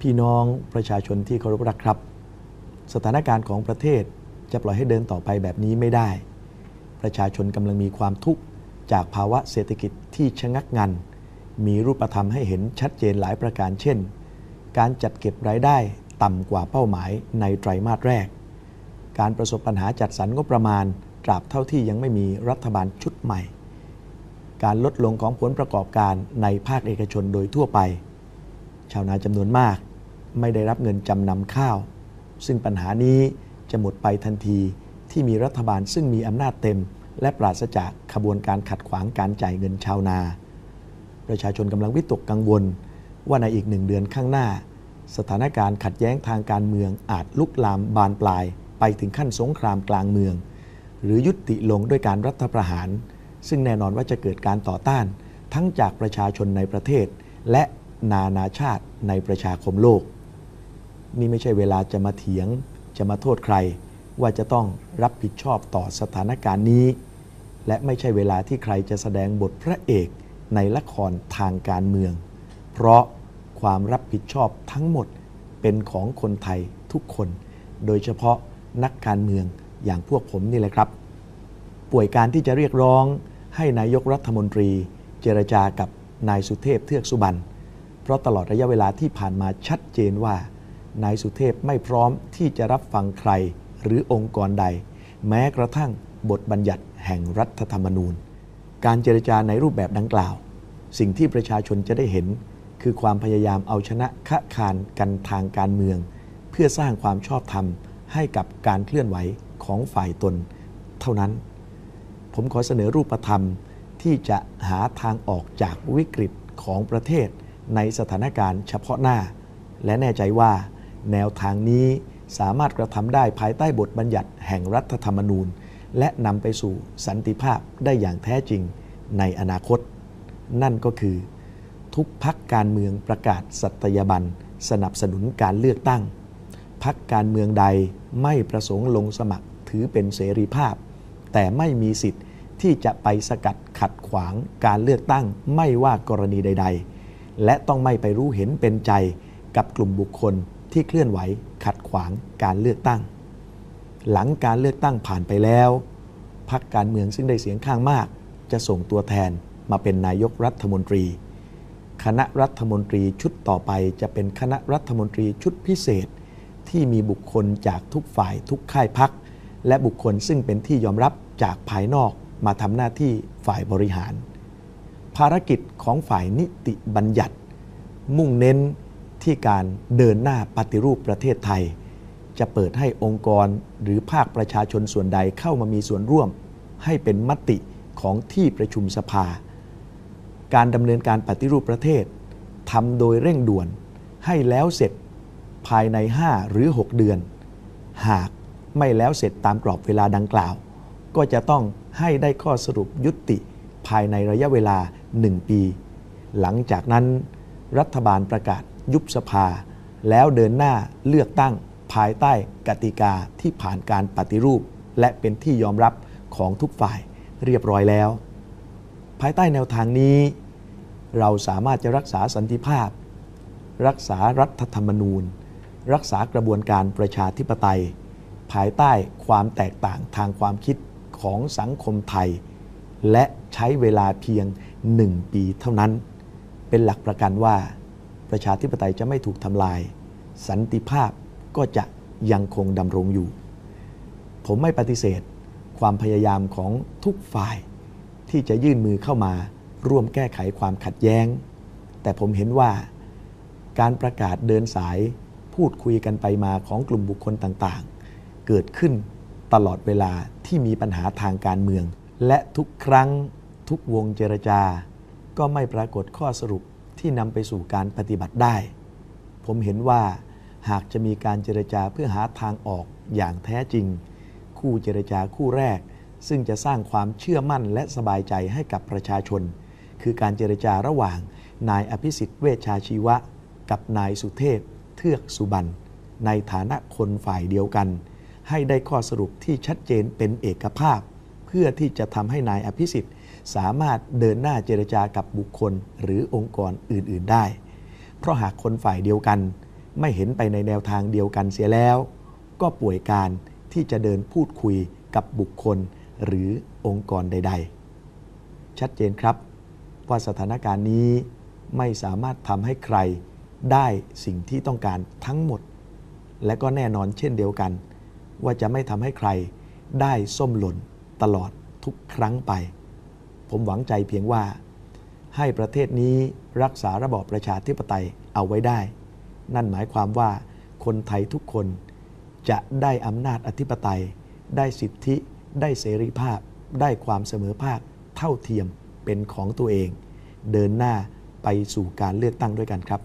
พี่น้องประชาชนที่เคารพรักครับ สถานการณ์ของประเทศจะปล่อยให้เดินต่อไปแบบนี้ไม่ได้ ประชาชนกำลังมีความทุกข์จากภาวะเศรษฐกิจที่ชะงักงัน มีรูปธรรมให้เห็นชัดเจนหลายประการเช่น การจัดเก็บรายได้ต่ำกว่าเป้าหมายในไตรมาสแรก การประสบปัญหาจัดสรรงบประมาณตราบเท่าที่ยังไม่มีรัฐบาลชุดใหม่ การลดลงของผลประกอบการในภาคเอกชนโดยทั่วไป ชาวนาจำนวนมาก ไม่ได้รับเงินจำนำข้าว ซึ่งปัญหานี้จะหมดไปทันทีที่มีรัฐบาลซึ่งมีอำนาจเต็ม และปราศจากขบวนการขัดขวางการจ่ายเงินชาวนา ประชาชนกำลังวิตกกังวล ว่าในอีกหนึ่งเดือนข้างหน้า สถานการณ์ขัดแย้งทางการเมืองอาจลุกลามบานปลาย ไปถึงขั้นสงครามกลางเมือง หรือยุติลงด้วยการรัฐประหาร ซึ่งแน่นอนว่าจะเกิดการต่อต้าน ทั้งจากประชาชนในประเทศ และนานาชาติในประชาคมโลก นี่ไม่ใช่เวลาจะมาเถียง จะมาโทษใคร ว่าจะต้องรับผิดชอบต่อสถานการณ์นี้ และไม่ใช่เวลาที่ใครจะแสดงบทพระเอกในละครทางการเมือง เพราะความรับผิดชอบทั้งหมดเป็นของคนไทยทุกคน โดยเฉพาะนักการเมืองอย่างพวกผมนี่แหละครับ ป่วยการที่จะเรียกร้องให้นายกรัฐมนตรี เจรจากับนายสุเทพเทือกสุบรรณเพราะตลอดระยะเวลาที่ผ่านมาชัดเจนว่า นายสุเทพไม่พร้อมที่จะรับฟังใครหรือองค์กรใด แม้กระทั่งบทบัญญัติแห่งรัฐธรรมนูญ การเจรจาในรูปแบบดังกล่าว สิ่งที่ประชาชนจะได้เห็น คือความพยายามเอาชนะคะคานกันทางการเมือง เพื่อสร้างความชอบธรรมให้กับการเคลื่อนไหวของฝ่ายตน เท่านั้น ผมขอเสนอรูปธรรมที่จะหาทางออกจากวิกฤตของประเทศในสถานการณ์เฉพาะหน้า และแน่ใจว่า แนวทางนี้สามารถกระทำได้ภายใต้บทบัญญัติแห่งรัฐธรรมนูญ และนำไปสู่สันติภาพได้อย่างแท้จริงในอนาคต นั่นก็คือ ทุกพักการเมืองประกาศสัตยาบันสนับสนุนการเลือกตั้ง พักการเมืองใดไม่ประสงค์ลงสมัครถือเป็นเสรีภาพ แต่ไม่มีสิทธิ์ที่จะไปสกัดขัดขวางการเลือกตั้งไม่ว่ากรณีใด ๆ และต้องไม่ไปรู้เห็นเป็นใจกับกลุ่มบุคคล ที่เคลื่อนไหวขัดขวางการเลือกตั้ง หลังการเลือกตั้งผ่านไปแล้วพักการเมืองซึ่งได้เสียงข้างมาก จะส่งตัวแทนมาเป็นนายกรัฐมนตรี คณะรัฐมนตรีชุดต่อไปจะเป็นคณะรัฐมนตรีชุดพิเศษ ที่มีบุคคลจากทุกฝ่ายทุกค่ายพัก และบุคคลซึ่งเป็นที่ยอมรับจากภายนอกมาทำหน้าที่ฝ่ายบริหาร ภารกิจของฝ่ายนิติบัญญัติ มุ่งเน้น ที่การเดินหน้าปฏิรูปประเทศไทย จะเปิดให้องค์กรหรือภาคประชาชนส่วนใดเข้ามามีส่วนร่วม ให้เป็นมติของที่ประชุมสภา การดำเนินการปฏิรูปประเทศทำโดยเร่งด่วนให้แล้วเสร็จภายใน 5 หรือ 6 เดือน หากไม่แล้วเสร็จตามกรอบเวลาดังกล่าว ก็จะต้องให้ได้ข้อสรุปยุติภายในระยะเวลา 1 ปี หลังจากนั้น รัฐบาลประกาศ ยุบสภา แล้วเดินหน้าเลือกตั้งภายใต้กติกาที่ผ่านการปฏิรูป และเป็นที่ยอมรับของทุกฝ่ายเรียบร้อยแล้ว ภายใต้แนวทางนี้ เราสามารถจะรักษาสันติภาพ รักษารัฐธรรมนูญ รักษากระบวนการประชาธิปไตย ภายใต้ความแตกต่างทางความคิดของสังคมไทย และใช้เวลาเพียงหนึ่งปีเท่านั้น เป็นหลักประกันว่า ประชาธิปไตยจะไม่ถูกทำลาย สันติภาพก็จะยังคงดำรงอยู่ ผมไม่ปฏิเสธความพยายามของทุกฝ่ายที่จะยื่นมือเข้ามาร่วมแก้ไขความขัดแย้ง แต่ผมเห็นว่าการประกาศเดินสายพูดคุยกันไปมาของกลุ่มบุคคลต่างๆ เกิดขึ้นตลอดเวลาที่มีปัญหาทางการเมือง และทุกครั้งทุกวงเจรจาก็ไม่ปรากฏข้อสรุป ที่นำไปสู่การปฏิบัติได้ ผมเห็นว่าหากจะมีการเจรจาเพื่อหาทางออกอย่างแท้จริง คู่เจรจาคู่แรก ซึ่งจะสร้างความเชื่อมั่นและสบายใจให้กับประชาชน คือการเจรจาระหว่าง นายอภิสิทธิ์เวชชาชีวะ กับนายสุเทพ เทือกสุบรรณในฐานะคนฝ่ายเดียวกัน ให้ได้ข้อสรุปที่ชัดเจนเป็นเอกภาพ เพื่อที่จะทำให้นายอภิสิทธิ์ สามารถเดินหน้าเจรจากับบุคคลหรือองค์กรอื่นๆได้ เพราะหากคนฝ่ายเดียวกัน ไม่เห็นไปในแนวทางเดียวกันเสียแล้ว ก็ป่วยการที่จะเดินพูดคุยกับบุคคลหรือองค์กรใด ๆ ชัดเจนครับ ว่าสถานการณ์นี้ไม่สามารถทำให้ใครได้สิ่งที่ต้องการทั้งหมด และก็แน่นอนเช่นเดียวกัน ว่าจะไม่ทำให้ใครได้ส้มหล่นตลอดทุกครั้งไป ผมหวังใจเพียงว่า ให้ประเทศนี้รักษาระบอบประชาธิปไตยเอาไว้ได้ นั่นหมายความว่าคนไทยทุกคนจะได้อำนาจอธิปไตย ได้สิทธิ ได้เสรีภาพ ได้ความเสมอภาค เท่าเทียมเป็นของตัวเอง เดินหน้าไปสู่การเลือกตั้งด้วยกันครับ